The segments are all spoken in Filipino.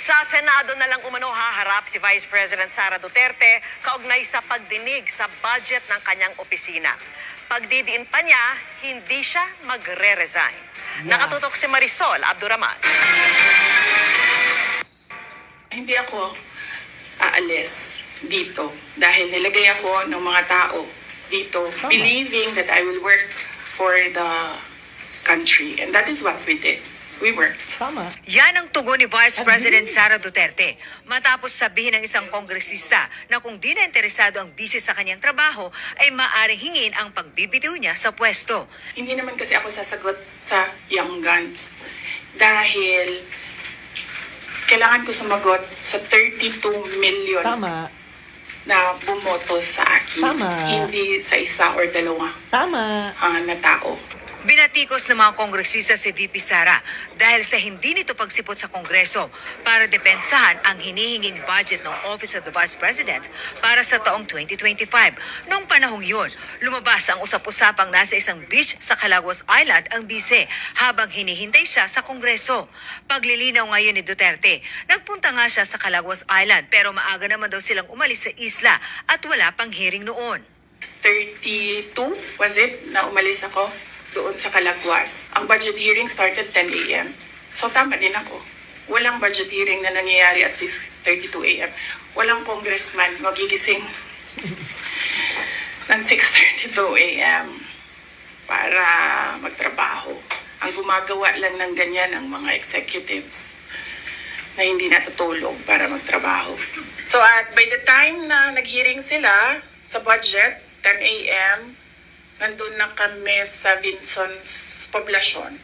Sa Senado na lang umano haharap si Vice President Sara Duterte kaugnay sa pagdinig sa budget ng kanyang opisina. Pagdidiin pa niya, hindi siya magre-resign. Nakatutok si Marisol Abduraman. Hindi ako aalis dito dahil nilagay ako ng mga tao dito believing that I will work for the country. And that is what we did. We worked. Tama. Yan ang tugon ni Vice President Sara Duterte matapos sabihin ng isang kongresista na kung di na interesado ang busy sa kanyang trabaho ay maaaring hingin ang pagbibitiw niya sa pwesto. Hindi naman kasi ako sasagot sa Young Guns dahil kailangan ko sumagot sa 32 million Tama. na bumoto sa akin. Tama. Hindi sa isa or dalawa Tama. ah, na tao. Binatikos ng mga kongresista si VP Sara dahil sa hindi nito pagsipot sa Kongreso para depensahan ang hinihinging budget ng Office of the Vice President para sa taong 2025. Noong panahong yun, lumabas ang usap-usapang nasa isang beach sa Calagos Island ang bise habang hinihintay siya sa Kongreso. Paglilinaw ngayon ni Duterte, nagpunta nga siya sa Calagos Island pero maaga naman daw silang umalis sa isla at wala pang hearing noon. 32 was it na umalis ako doon sa Calagwas. Ang budget hearing started 10 a.m. So tama din ako. Walang budget hearing na nangyayari at 6.32 a.m. Walang congressman magigising ng 6.32 a.m. para magtrabaho. Ang gumagawa lang ng ganyan ang mga executives na hindi natutulog para magtrabaho. So at by the time na nag-hearing sila sa budget, 10 a.m., nandun na kami sa Vinson's poblasyon.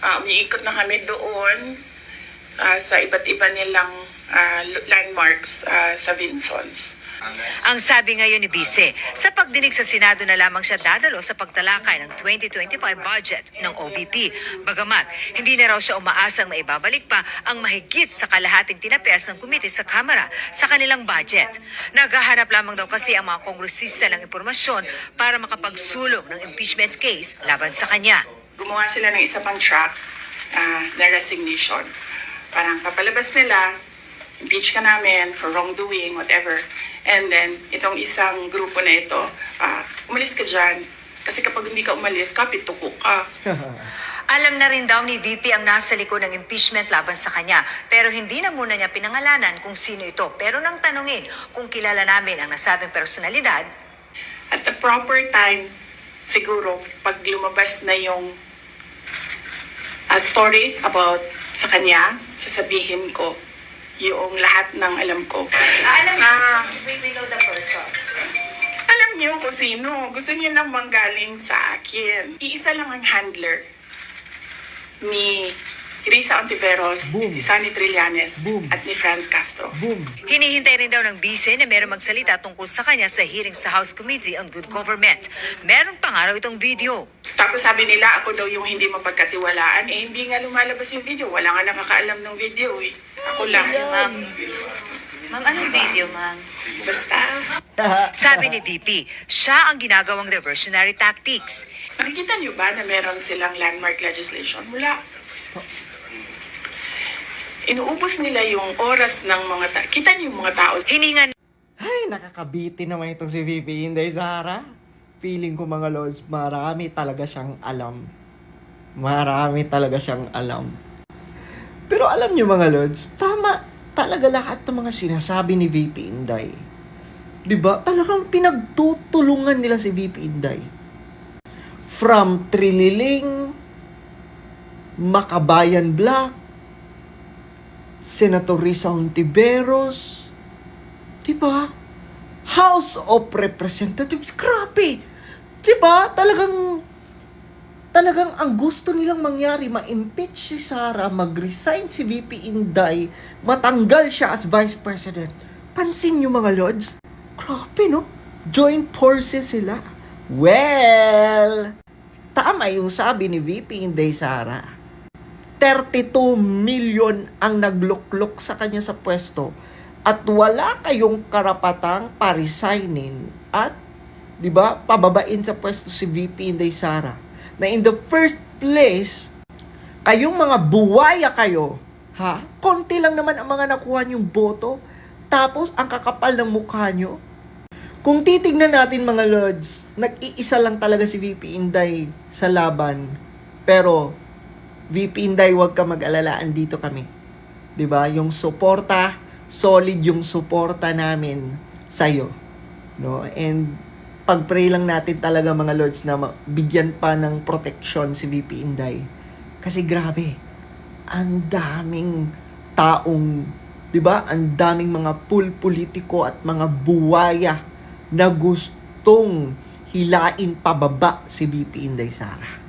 Uh, umiikot na kami doon ah, sa iba't iba nilang ah, landmarks ah, sa Vinson's. Ang sabi ngayon ni Bise, sa pagdinig sa Senado na lamang siya dadalo sa pagtalakay ng 2025 budget ng OVP. Bagamat, hindi na raw siya umaasang maibabalik pa ang mahigit sa kalahating tinapes ng komite sa Kamara sa kanilang budget. Naghahanap lamang daw kasi ang mga kongresista ng impormasyon para makapagsulong ng impeachment case laban sa kanya. Gumawa sila ng isa pang track ah, na resignation. Parang papalabas nila, impeach ka namin for wrongdoing, whatever. And then, itong isang grupo na ito, ah, umalis ka dyan. Kasi kapag hindi ka umalis, kapituko ka. Alam na rin daw ni VP ang nasa likod ng impeachment laban sa kanya. Pero hindi na muna niya pinangalanan kung sino ito. Pero nang tanungin kung kilala namin ang nasabing personalidad, At the proper time, siguro, pag lumabas na yung ah, story about sa kanya, sasabihin ko yung lahat ng alam ko. alam Ah. we, we know the person. Alam niyo kung sino. Gusto niyo nang manggaling sa akin. Iisa lang ang handler ni Risa Ontiveros, Boom. ni Sonny Trillanes, Boom. at ni Franz Castro. Boom. Hinihintay rin daw ng bise na meron magsalita tungkol sa kanya sa hearing sa House Committee on Good Government. Meron pa nga raw itong video. Tapos sabi nila, ako daw yung hindi mapagkatiwalaan. Eh, hindi nga lumalabas yung video. Wala nga nakakaalam ng video eh. Ako lang. Ma'am, ma'am, anong video, ma'am? Basta, Sabi ni VP, siya ang ginagawang diversionary tactics. nakikita niyo ba na meron silang landmark legislation? Wala. Inuubos nila yung oras ng mga tao. Kita niyo yung mga tao. Hiningan Ay, nakakabiti naman itong si VP Inday Zara. Feeling ko mga lords, marami talaga siyang alam. Marami talaga siyang alam. Pero alam niyo mga lords, tama talaga lahat ng mga sinasabi ni VP Inday. 'Di ba? Talagang pinagtutulungan nila si VP Inday. From Trililing, Makabayan Black, Senator Risa Ontiveros, di ba? House of Representatives, grabe! Di ba? Talagang, talagang ang gusto nilang mangyari, ma-impeach si Sara, mag-resign si VP Inday, matanggal siya as Vice President. Pansin niyo mga lords? Grabe, no? Joint forces sila. Well, tama yung sabi ni VP Inday Sara. 32 million ang nagluklok sa kanya sa pwesto at wala kayong karapatang pa-resignin at 'di ba pababain sa pwesto si VP Inday Sara na in the first place kayong mga buwaya kayo Ha? Konti lang naman ang mga nakuha niyong boto. Tapos, ang kakapal ng mukha niyo. Kung titignan natin mga lords, nag-iisa lang talaga si VP Inday sa laban. Pero, VP Inday, huwag ka mag-alala, andito kami. 'Di ba? Yung suporta, solid yung suporta namin sa'yo. No? And, pag-pray lang natin talaga mga lords na bigyan pa ng protection si VP Inday. Kasi grabe, ang daming taong, 'di ba? Ang daming mga pool politiko at mga buwaya na gustong hilain pababa si VP Inday Sara.